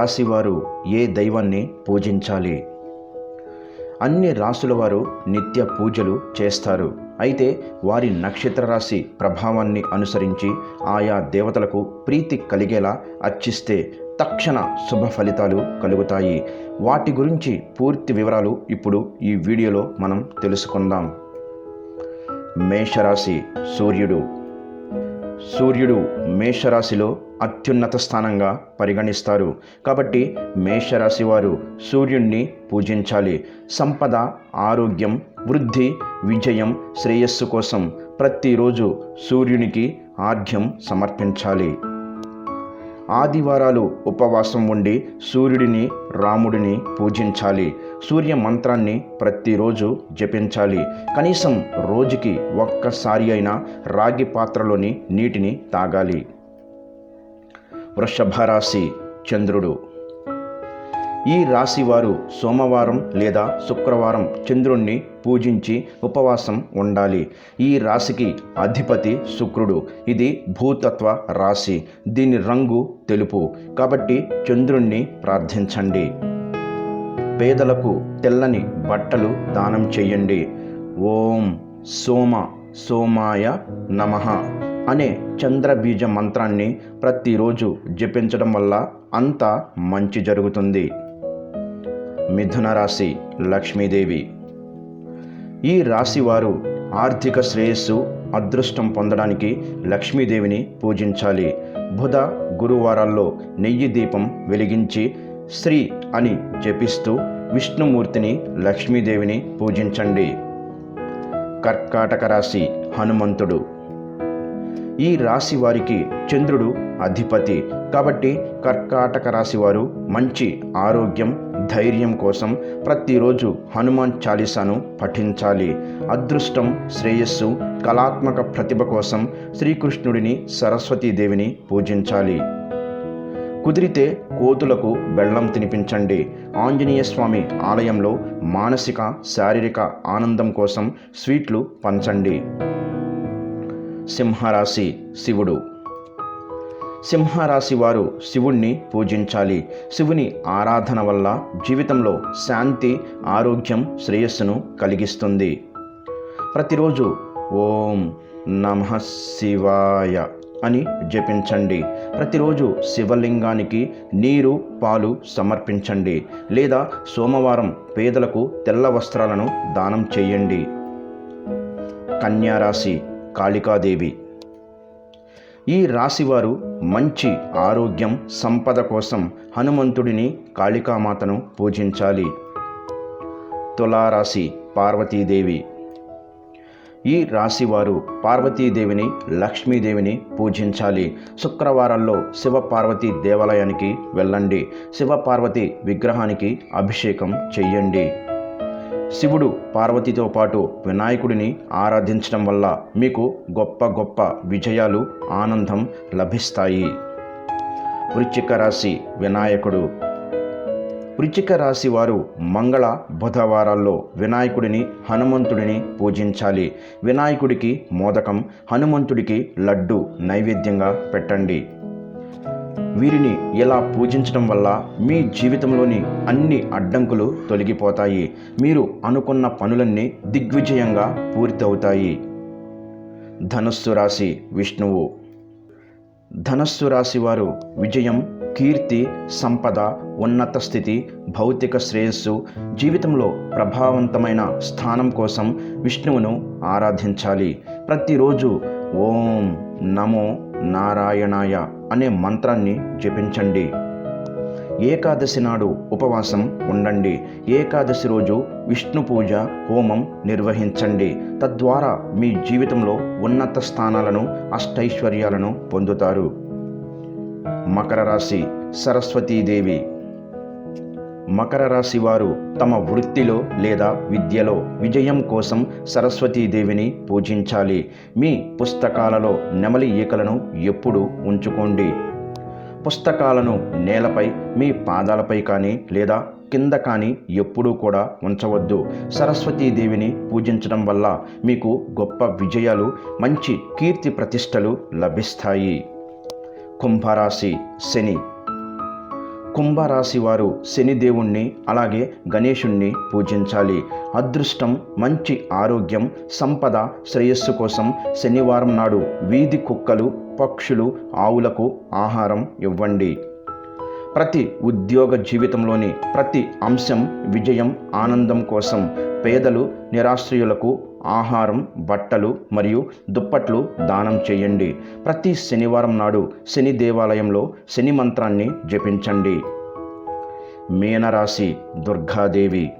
రాశి వారు ఏ దైవాన్ని పూజించాలి? అన్ని రాసుల వారు నిత్య పూజలు చేస్తారు. అయితే వారి నక్షత్ర రాశి ప్రభావాన్ని అనుసరించి ఆయా దేవతలకు ప్రీతి కలిగేలా అర్చిస్తే తక్షణ శుభ ఫలితాలు కలుగుతాయి. వాటి గురించి పూర్తి వివరాలు ఇప్పుడు ఈ వీడియోలో మనం తెలుసుకుందాం. మేషరాశి సూర్యుడు. సూర్యుడు మేషరాశిలో అత్యున్నత స్థానంగా పరిగణిస్తారు. కాబట్టి మేషరాశి వారు సూర్యుణ్ణి పూజించాలి. సంపద ఆరోగ్యం వృద్ధి విజయం శ్రేయస్సు కోసం ప్రతిరోజు సూర్యునికి ఆర్ఘ్యం సమర్పించాలి. ఆదివారాలు ఉపవాసం ఉండి సూర్యుడిని రాముడిని పూజించాలి. సూర్య మంత్రాన్ని ప్రతిరోజు జపించాలి. కనీసం రోజుకి ఒక్కసారి అయినా రాగి పాత్రలోని నీటిని తాగాలి. వృషభ రాశి చంద్రుడు. ఈ రాశి వారు సోమవారం లేదా శుక్రవారం చంద్రుణ్ణి పూజించి ఉపవాసం ఉండాలి. ఈ రాశికి అధిపతి శుక్రుడు. ఇది భూతత్వ రాశి. దీని రంగు తెలుపు. కాబట్టి చంద్రుణ్ణి ప్రార్థించండి. పేదలకు తెల్లని బట్టలు దానం చేయండి. ఓం సోమ సోమాయ నమః. అనే చంద్రబీజ మంత్రాన్ని ప్రతిరోజు జపించడం వల్ల అంతా మంచి జరుగుతుంది. మిథున రాశి లక్ష్మీదేవి. ఈ రాశి వారు ఆర్థిక శ్రేయస్సు అదృష్టం పొందడానికి లక్ష్మీదేవిని పూజించాలి. బుధ గురువారాల్లో నెయ్యి దీపం వెలిగించి శ్రీ అని జపిస్తూ విష్ణుమూర్తిని లక్ష్మీదేవిని పూజించండి. కర్కాటక రాశి హనుమంతుడు. ఈ రాశి వారికి చంద్రుడు అధిపతి. కాబట్టి కర్కాటక రాశి వారు మంచి ఆరోగ్యం ధైర్యం కోసం ప్రతిరోజు హనుమాన్ చాలీసాను పఠించాలి. అదృష్టం శ్రేయస్సు కళాత్మక ప్రతిభ కోసం శ్రీకృష్ణుడిని సరస్వతీదేవిని పూజించాలి. కుదిరితే కోతులకు బెల్లం తినిపించండి. ఆంజనేయ స్వామి ఆలయంలో మానసిక శారీరక ఆనందం కోసం స్వీట్లు పంచండి. సింహరాశి శివుడు. సింహరాశి వారు శివుణ్ణి పూజించాలి. శివుని ఆరాధన వల్ల జీవితంలో శాంతి ఆరోగ్యం శ్రేయస్సును కలిగిస్తుంది. ప్రతిరోజు ఓం నమ శివాయ అని జపించండి. ప్రతిరోజు శివలింగానికి నీరు పాలు సమర్పించండి. లేదా సోమవారం పేదలకు తెల్ల వస్త్రాలను దానం చేయండి. కన్యారాశి కాళికాదేవి. ఈ రాశివారు మంచి ఆరోగ్యం సంపద కోసం హనుమంతుడిని కాళికామాతను పూజించాలి. తులారాశి పార్వతీదేవి. ఈ రాశివారు పార్వతీదేవిని లక్ష్మీదేవిని పూజించాలి. శుక్రవారాల్లో శివపార్వతి దేవాలయానికి వెళ్ళండి. శివపార్వతి విగ్రహానికి అభిషేకం చెయ్యండి. శివుడు పార్వతితో పాటు వినాయకుడిని ఆరాధించడం వల్ల మీకు గొప్ప గొప్ప విజయాలు ఆనందం లభిస్తాయి. వృచ్చిక రాశి వినాయకుడు. వృచ్చిక రాశి వారు మంగళ బుధవారాల్లో వినాయకుడిని హనుమంతుడిని పూజించాలి. వినాయకుడికి మోదకం హనుమంతుడికి లడ్డు నైవేద్యంగా పెట్టండి. వీరిని ఇలా పూజించడం వల్ల మీ జీవితంలోని అన్ని అడ్డంకులు తొలగిపోతాయి? మీరు అనుకున్న పనులన్నీ దిగ్విజయంగా పూర్తవుతాయి. ధనస్సు రాశి విష్ణువు. ధనస్సు రాశి వారు విజయం కీర్తి సంపద ఉన్నత స్థితి భౌతిక శ్రేయస్సు జీవితంలో ప్రభావవంతమైన స్థానం కోసం విష్ణువును ఆరాధించాలి. ప్రతిరోజు ఓం నమో నారాయణాయ అనే మంత్రాన్ని జపించండి. ఏకాదశి నాడు ఉపవాసం ఉండండి. ఏకాదశి రోజు విష్ణు పూజ హోమం నిర్వహించండి. తద్వారా మీ జీవితంలో ఉన్నత స్థానాలను అష్టైశ్వర్యాలను పొందుతారు. మకర రాశి సరస్వతీదేవి మకర రాశి వారు తమ వృత్తిలో లేదా విద్యలో విజయం కోసం సరస్వతీదేవిని పూజించాలి. మీ పుస్తకాలలో నెమలి ఈకలను ఎప్పుడూ ఉంచుకోండి. పుస్తకాలను నేలపై మీ పాదాలపై కానీ లేదా కింద కానీ ఎప్పుడూ కూడా ఉంచవద్దు. సరస్వతీదేవిని పూజించడం వల్ల మీకు గొప్ప విజయాలు మంచి కీర్తి ప్రతిష్టలు లభిస్తాయి. కుంభరాశి శని కుంభరాశి వారు శనిదేవుణ్ణి అలాగే గణేషుణ్ణి పూజించాలి. అదృష్టం మంచి ఆరోగ్యం సంపద శ్రేయస్సు కోసం శనివారం నాడు వీధి కుక్కలు పక్షులు ఆవులకు ఆహారం ఇవ్వండి. ప్రతి ఉద్యోగ జీవితంలోని ప్రతి అంశం విజయం ఆనందం కోసం పేదలు నిరాశ్రయులకు ఆహారం బట్టలు మరియు దుప్పట్లు దానం చేయండి. ప్రతి శనివారం నాడు శని దేవాలయంలో శని మంత్రాన్ని జపించండి. మీనరాశి దుర్గాదేవి.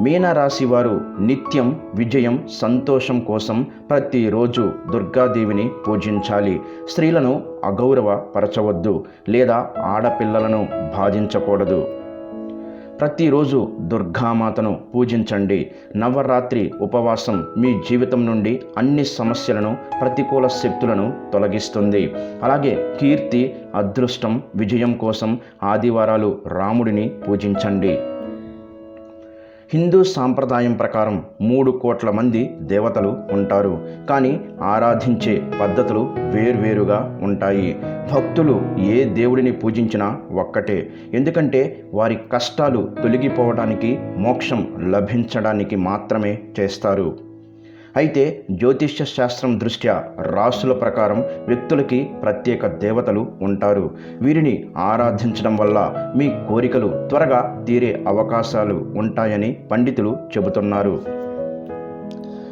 మీనరాశి వారు నిత్యం విజయం సంతోషం కోసం ప్రతిరోజు దుర్గాదేవిని పూజించాలి. స్త్రీలను అగౌరవపరచవద్దు లేదా ఆడపిల్లలను బాధించకూడదు. ప్రతిరోజు దుర్గామాతను పూజించండి. నవరాత్రి ఉపవాసం మీ జీవితం నుండి అన్ని సమస్యలను ప్రతికూల శక్తులను తొలగిస్తుంది. అలాగే కీర్తి అదృష్టం విజయం కోసం ఆదివారాలు రాముడిని పూజించండి. హిందూ సాంప్రదాయం ప్రకారం మూడు కోట్ల మంది దేవతలు ఉంటారు. కానీ ఆరాధించే పద్ధతులు వేర్వేరుగా ఉంటాయి. భక్తులు ఏ దేవుడిని పూజించినా ఒక్కటే. ఎందుకంటే వారి కష్టాలు తొలగిపోవడానికి మోక్షం లభించడానికి మాత్రమే చేస్తారు. అయితే జ్యోతిష్య శాస్త్రం దృష్ట్యా రాసుల ప్రకారం వ్యక్తులకి ప్రత్యేక దేవతలు ఉంటారు. వీరిని ఆరాధించడం వల్ల మీ కోరికలు త్వరగా తీరే అవకాశాలు ఉంటాయని పండితులు చెబుతున్నారు.